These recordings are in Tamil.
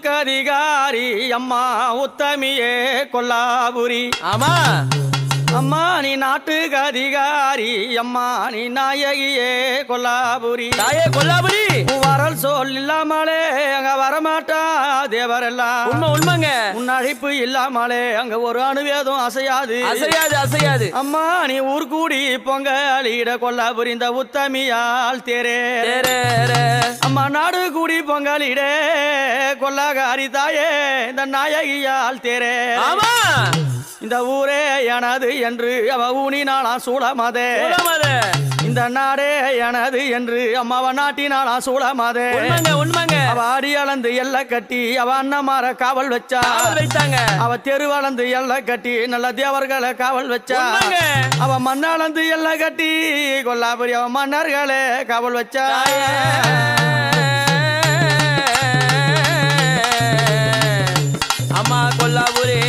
கதிகாரி அம்மா உத்தமியே கொல்லாபுரி. ஆமா. அம்மா நீ நாட்டுக்கு அதிகாரி அம்மா நீ நாயகியே கொல்லாபுரி. தாயே கொல்லாபுரி? வரல் சொல் இல்லாமலே அங்க வரமாட்டா தேவரெல்லாம் உண்மை உண்மைங்க. உன் அழைப்பு இல்லாமலே அங்க ஒரு அணுவேதும் அசையாது. அசையாது அசையாது. அம்மா நீ ஊர் கூடி பொங்கலிட கொல்லா புரிந்த உத்தமியால் தேரே. அம்மா நாடு கூடி பொங்கலிட கொல்லாகாரி தாயே இந்த நாயகியால் தேரே. ஆமா. இந்த ஊரே எனது என்று அவ ஊனினாளா சூழமாதே. இந்த நாடே எனது என்று அம்மாவ நாட்டினாளா சூழமாதே உண்மைங்க அவ அடி அளந்து எல்லை கட்டி அவ அண்ணமார காவல் வச்சா. வைத்தாங்க. அவ தெரு வளர்ந்து எல்லை கட்டி நல்ல தேவர்களை காவல் வச்சா. அவ மண்ணாளந்து எல்லை கட்டி கொல்லாபுரி அவ மன்னர்களே காவல் வச்சா. அம்மா கொல்லாபுரி.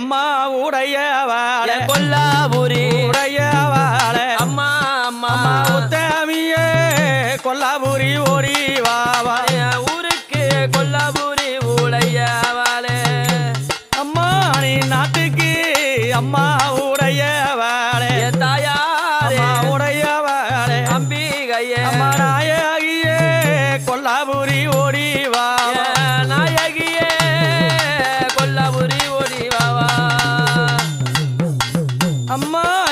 அம்மா உடையவாள கொல்லாபுரி உடையவாள அம்மா.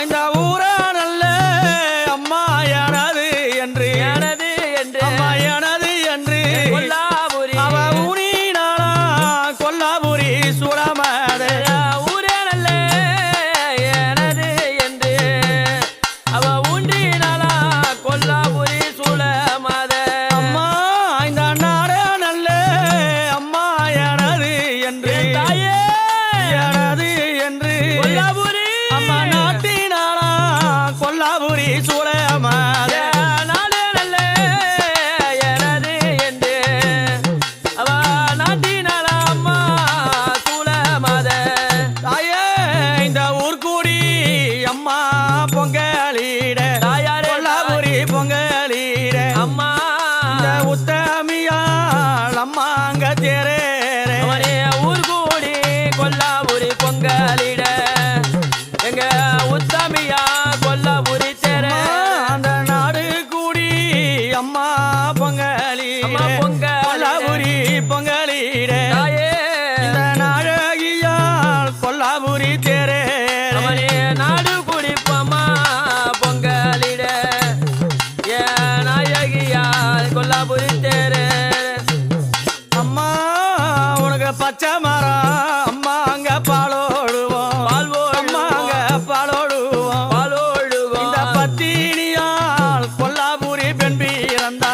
பொங்கலிட எங்க உத்தமியா கொல்லாபுரி தெரு. அந்த நாடு கூடி அம்மா பொங்கலிட. அம்மா பொங்கலிட. இந்த நாழகியால் கொல்லாபுரி அவனே நாடு குடிப்பமா பொங்கலிட. ஏ கொல்லாபுரி தெரு. அம்மா உனக்கு பச்சை மரம் பிறந்தா